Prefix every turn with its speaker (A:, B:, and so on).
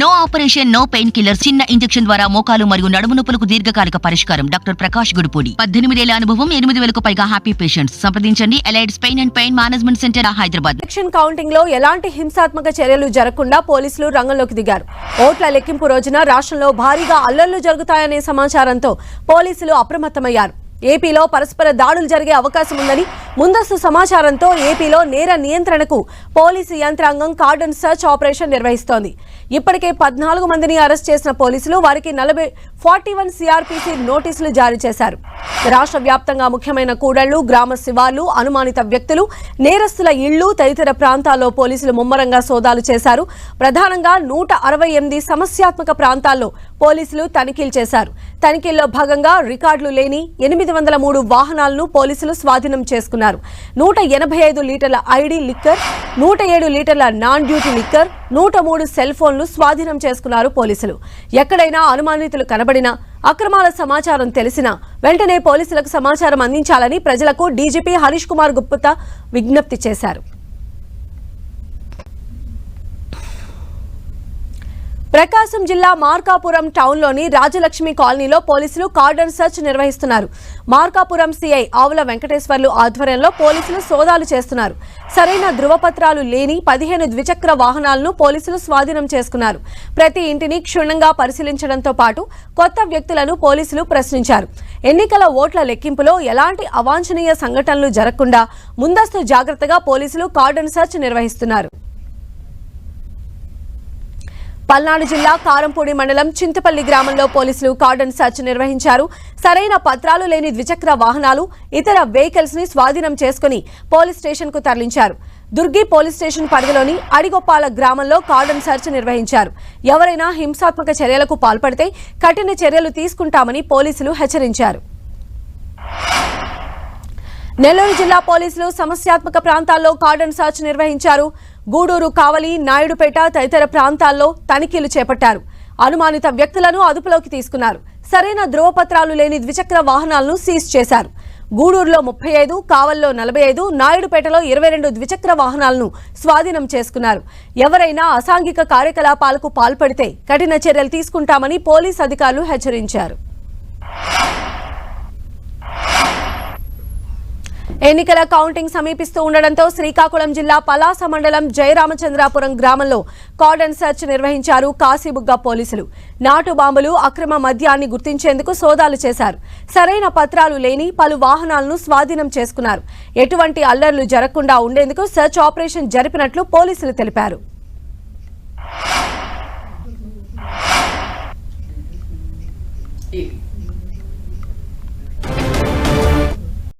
A: No operation no pain killer చిన్న injection ద్వారా మోకాలు మరియు నడుము నొప్పులకు దీర్ఘకాలిక పరిష్కారం. డాక్టర్ ప్రకాష్ గుడిపూడి. పద్దెనిమిదేళ్ళ అనుభవం ఎనిమిది వేలకు పైగా హ్యాపీ పేషెంట్స్ సంప్రదించండి. Allied pain and pain management centre Hyderabad.
B: Election కౌంటింగ్లో ఎలాంటి హింసాత్మక చర్యలు జరగకుండా పోలీసులు రంగంలోకి దిగారు. ఓట్ల లెక్కింపు రోజున రాష్ట్రంలో భారీగా అల్లర్లు జరుగుతాయనే సమాచారంతో పోలీసులు అప్రమత్తమయ్యారు. ఏపీలో పరస్పర దాడులు జరిగే అవకాశం ఉందని ముందస్తు సమాచారంతో ఏపీలో నేర నియంత్రణకు పోలీసు యంత్రాంగం కార్డన్ సర్చ్ ఆపరేషన్ నిర్వహిస్తోంది. ఇప్పటికే పద్నాలుగు మందిని అరెస్ట్ చేసిన పోలీసులు వారికి నలభై ఫార్టీ వన్ సిఆర్పిసి నోటీసులు జారీ చేశారు. రాష్ట్ర వ్యాప్తంగా ముఖ్యమైన కూడళ్ళు గ్రామ శివార్లు అనుమానిత వ్యక్తులు నేరస్తుల ఇళ్ళు తదితర ప్రాంతాల్లో పోలీసులు ముమ్మరంగా సోదాలు చేశారు. ప్రధానంగా నూట అరవై ఎనిమిది సమస్యాత్మక ప్రాంతాల్లో పోలీసులు తనిఖీలు చేశారు. తనిఖీల్లో భాగంగా రికార్డులు లేని ఎనిమిది వందల మూడు వాహనాలను పోలీసులు స్వాధీనం చేసుకున్నారు. నూట ఎనభై ఐదు లీటర్ల ఐడి లిక్కర్ నూట ఏడు లీటర్ల నాన్ డ్యూటీ లిక్కర్ నూట మూడు సెల్ ఫోన్లు స్వాధీనం చేసుకున్నారు పోలీసులు. ఎక్కడైనా అనుమానితులు కనబడినా అక్రమాల సమాచారం తెలిసిన వెంటనే పోలీసులకు సమాచారం అందించాలని ప్రజలకు డీజీపీ హరీష్ కుమార్ గుప్తా విజ్ఞప్తి చేశారు. ప్రకాశం జిల్లా మార్కాపురం టౌన్లోని రాజలక్ష్మి కాలనీలో పోలీసులు కార్డన్ సెర్చ్ నిర్వహిస్తున్నారు. మార్కాపురం సిఐ ఆవుల వెంకటేశ్వర్లు ఆధ్వర్యంలో పోలీసులు సోదాలు చేస్తున్నారు. సరైన ధృవపత్రాలు లేని పదిహేను ద్విచక్ర వాహనాలను పోలీసులు స్వాధీనం చేసుకున్నారు. ప్రతి ఇంటిని క్షుణ్ణంగా పరిశీలించడంతో పాటు కొత్త వ్యక్తులను పోలీసులు ప్రశ్నించారు. ఎన్నికల ఓట్ల లెక్కింపులో ఎలాంటి అవాంఛనీయ సంఘటనలు జరగకుండా ముందస్తు జాగ్రత్తగా పోలీసులు కార్డన్ సెర్చ్ నిర్వహిస్తున్నారు. పల్నాడు జిల్లా కారంపూడి మండలం చింతపల్లి గ్రామంలో పోలీసులు కార్డన్ సెర్చ్ నిర్వహించారు. సరైన పత్రాలు లేని ద్విచక్ర వాహనాలు ఇతర వెహికల్స్ని స్వాధీనం చేసుకుని పోలీస్ స్టేషన్కు తరలించారు. దుర్గి పోలీస్ స్టేషన్ పరిధిలోని అడిగొప్పాల గ్రామంలో కార్డన్ సెర్చ్ నిర్వహించారు. ఎవరైనా హింసాత్మక చర్యలకు పాల్పడితే కఠిన చర్యలు తీసుకుంటామని పోలీసులు హెచ్చరించారు. నెల్లూరు జిల్లా పోలీసులు సమస్యాత్మక ప్రాంతాల్లో కార్డన్ సర్చ్ నిర్వహించారు. గూడూరు కావలి నాయుడుపేట తదితర ప్రాంతాల్లో తనిఖీలు చేపట్టారు. అనుమానిత వ్యక్తులను అదుపులోకి తీసుకున్నారు. సరైన ధృవపత్రాలు లేని ద్విచక్ర వాహనాలను సీజ్ చేశారు. గూడూరులో ముప్పై ఐదు కావల్లో నలభై ఐదు నాయుడుపేటలో ఇరవై రెండు ద్విచక్ర వాహనాలను స్వాధీనం చేసుకున్నారు. ఎవరైనా అసాంఘిక కార్యకలాపాలకు పాల్పడితే కఠిన చర్యలు తీసుకుంటామని పోలీస్ అధికారులు హెచ్చరించారు. ఎన్నికల కౌంటింగ్ సమీపిస్తూ ఉండడంతో శ్రీకాకుళం జిల్లా పలాస మండలం జయరామచంద్రాపురం గ్రామంలో కార్డన్ సెర్చ్ నిర్వహించారు కాశీబుగ్గ పోలీసులు. నాటు బాంబులు అక్రమ మద్యాన్ని గుర్తించేందుకు సోదాలు చేశారు. సరైన పత్రాలు లేని పలు వాహనాలను స్వాధీనం చేసుకున్నారు. ఎటువంటి అల్లర్లు జరగకుండా ఉండేందుకు సెర్చ్ ఆపరేషన్ జరిపినట్లు పోలీసులు తెలిపారు.
C: ఈ